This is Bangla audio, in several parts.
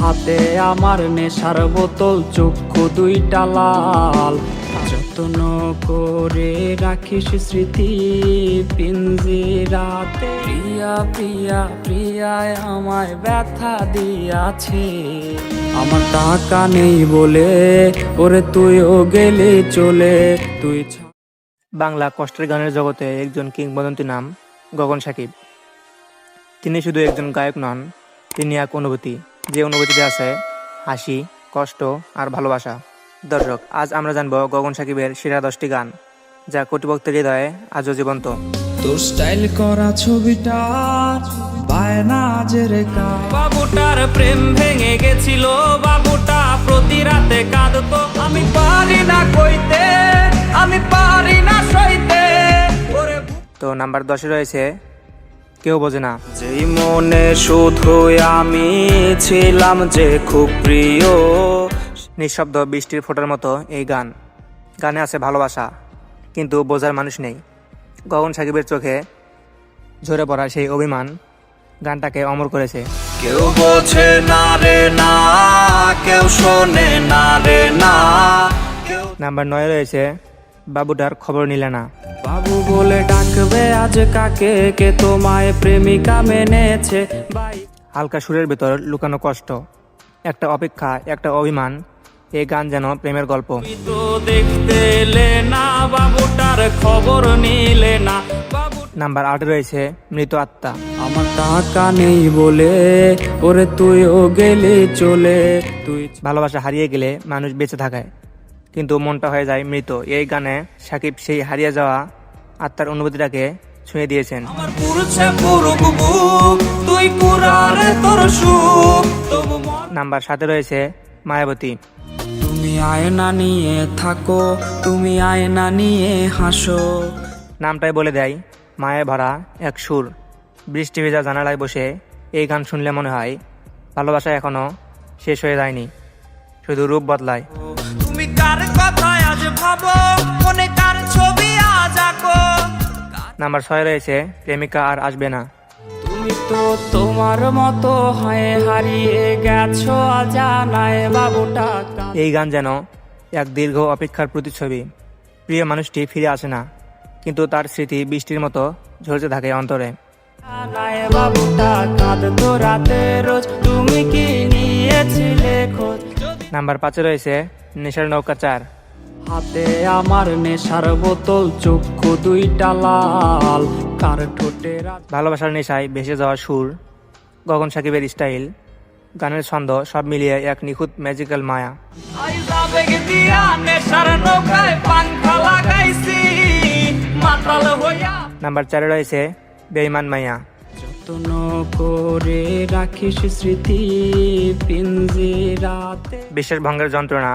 হাতে আমার নেশার বোতল, চক্ষু দুইটা লাল। যত্ন করে রাখিস স্মৃতি পিঞ্জিরাতে। প্রিয়া প্রিয়া, প্রিয়ায় আমায় ব্যথা দিয়াছে। আমার টাকা নেই বলে, ওরে তুইও গেলে চলে। তুই বাংলা কষ্টের গানের জগতে একজন কিংবদন্তি নাম গগন সাকিব। তিনি শুধু একজন গায়ক নন, তিনি এক অনুভূতি। যে অনুভূতিতে আছে হাসি কষ্ট আর ভালোবাসা। দর্শক আজ আমরা জানব গগন সাকিবের সেরা দশটি গান যা কোটিভক্তের হৃদয়ে আজও জীবন্ত। তোর স্টাইল করা ছবিটা বায়না যে রেখা। বাবুটার প্রেম ভেঙে গেছিল বাবুটা প্রতি রাতে কাঁদতো। আমি পারি না কইতে আমি পারি না সইতে। তো নাম্বার দশে রয়েছে কেউ বোঝে না। যেই মনে শুধু আমি ছিলাম যে খুব প্রিয় নিঃশব্দ বৃষ্টির ফোটার মতো এই গান। গানে আছে ভালোবাসা কিন্তু বোঝার মানুষ নেই। গগন সাকিবের চোখে ঝরে পড়া সেই অভিমান গানটাকে অমর করেছে। কেউ বোঝে না রে না কেউ শোনে না রে না নাম্বার নয় রয়েছে বাবুটার খবর নিলে না। বাবু বলে ডাকবে আজ কাকে? কে তোমায় প্রেমিকা মেনেছে? হালকা সুরের ভেতর লুকানো কষ্ট একটা অপেক্ষা একটা অভিমান এই গান যেন প্রেমের গল্প। তুই দেখতে না বাবুটার খবর নিলে না। নাম্বার আট রয়েছে মৃত আত্মা। আমার টাকা নেই বলে ওরে তুইও গেলে চলে। তুই ভালোবাসা হারিয়ে গেলে মানুষ বেঁচে থাকায়। কিন্তু মনটা হয়ে যায় মৃত। এই গানে সাকিব সেই হারিয়ে যাওয়া আত্মার অনুভূতিটাকে ছুঁয়ে দিয়েছেন। নাম্বার সাথে রয়েছে মায়াবতী। তুমি আয়না নিয়ে থাকো তুমি আয়না নিয়ে হাসো। নামটাই বলে দেয় মায়ে ভরা এক সুর। বৃষ্টি ভেজা জানালায় বসে এই গান শুনলে মনে হয় ভালোবাসা এখনও শেষ হয়ে যায়নি শুধু রূপ বদলায়। তুমি কথায় আজ ভাবো মনে কার ছবি আজ আঁকো। নাম্বার ছয় রয়েছে প্রেমিকা আর আসবে না। তুমি তো তোমার মতো হয়ে হারিয়ে গেছো অজানায় বাবুটা এই গান যেন এক দীর্ঘ অপেক্ষার প্রতিচ্ছবি। প্রিয় মানুষটি ফিরে আসে না কিন্তু তার স্মৃতি বৃষ্টির মতো ঝরতে থাকে অন্তরে। জানায় বাবুটা কাঁদতো তুমি কি নিয়েছিলে নাম্বার পাঁচে রয়েছে নেশার নৌকা চার। হাতে আমার নেশার বোতল চক্ষু দুইটা লাল। কার ঠোঁটে ভালোবাসার নেশায় ভেসে যাওয়া সুর গগন সাকিবের স্টাইল গানের ছন্দ সব মিলিয়ে এক নিখুঁত ম্যাজিক্যাল মায়া। নাম্বার চারে রয়েছে বেইমান মাইয়া। যত্ন করে রাখিস স্মৃতি পিঞ্জিরাতে বিশ্বাস ভঙ্গের যন্ত্রণা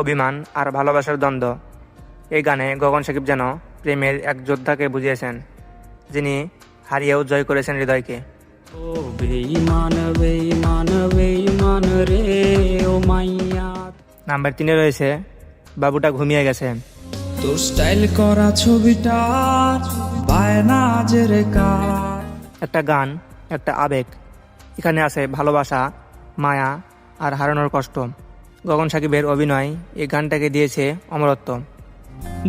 অভিমান আর ভালোবাসার দ্বন্দ্ব। এই গানে গগন সাকিব যেন প্রেমের এক যোদ্ধাকে বুঝিয়েছেন যিনি হারিয়েও জয় করেছেন হৃদয়কে। নাম্বার তিনে রয়েছে বাবুটা ঘুমিয়ে গেছে। তোর স্টাইল করা ছবিটা বায়না একটা গান একটা আবেগ এখানে আছে ভালোবাসা মায়া আর হারানোর কষ্ট। গগন সাকিবের অভিনয় এই গানটাকে দিয়েছে অমরত্ব।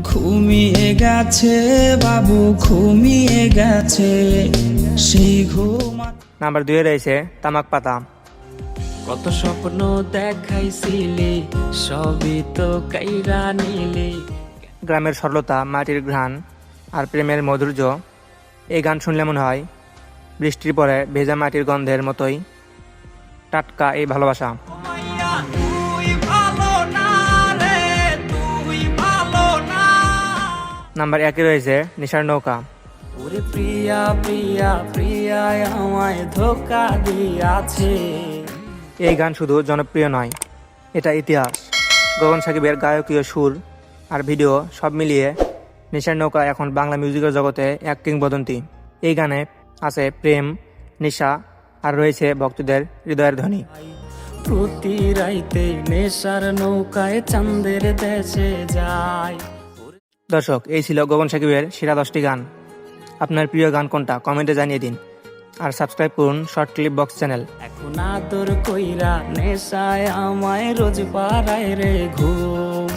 ঘুমিয়ে গেছে বাবু ঘুমিয়ে গেছে। সেই ঘুমা নাম্বার দুয়ে রয়েছে তামাক পাতা। কত স্বপ্ন দেখাইছিলি সবই তো কাইরা নিলি। গ্রামের সরলতা মাটির ঘ্রাণ আর প্রেমের মাধুর্য এই গান শুনলে মনে হয় বৃষ্টির পরে ভেজা মাটির গন্ধের মতোই টাটকা এই ভালোবাসা। নাম্বার একে রয়েছে নিশার নৌকা। ওরে প্রিয়া প্রিয়া প্রিয়া আমায় ধোকা দিয়াছে। এই গান শুধু জনপ্রিয় নয় এটা ইতিহাস। গগন সাকিবের গায়কীয় সুর আর ভিডিও সব মিলিয়ে নিশার নৌকা এখন বাংলা মিউজিকের জগতে এক কিংবদন্তি। এই গানে আছে প্রেম নিশা আর রয়েছে ভক্তদের হৃদয়ের ধ্বনি। প্রতি রাইতে নেশার নৌকায় চাঁদের দেশে যায়। দর্শক, এই ছিল গগন সাকিবের সেরা দশটি গান। আপনার প্রিয় গান কোনটা? কমেন্টে জানিয়ে দিন। আর সাবস্ক্রাইব করুন শর্ট ক্লিপ বক্স চ্যানেল। এখন আদর কইরা নেশায় আমায় রোজ পাড়ায় রে ঘুম।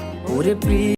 প্রিয়